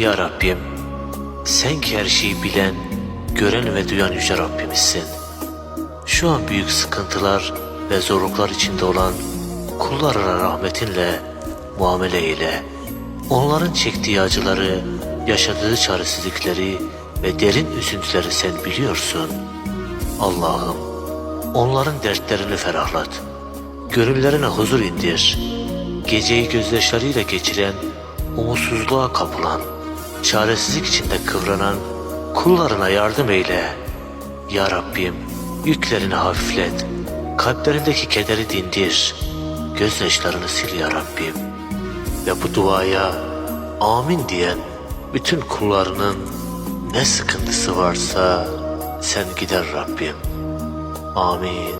Ya Rabbim, sen ki her şeyi bilen, gören ve duyan Yüce Rabbimizsin. Şu an büyük sıkıntılar ve zorluklar içinde olan kullarına rahmetinle muamele eyle. Onların çektiği acıları, yaşadığı çaresizlikleri ve derin üzüntüleri sen biliyorsun. Allah'ım, onların dertlerini ferahlat. Gönüllerine huzur indir. Geceyi gözyaşlarıyla geçiren, umutsuzluğa kapılan, çaresizlik içinde kıvranan kullarına yardım eyle. Ya Rabbim, yüklerini hafiflet. Kalplerindeki kederi dindir. Gözyaşlarını sil ya Rabbim. Ve bu duaya amin diyen bütün kullarının ne sıkıntısı varsa sen gider Rabbim. Amin.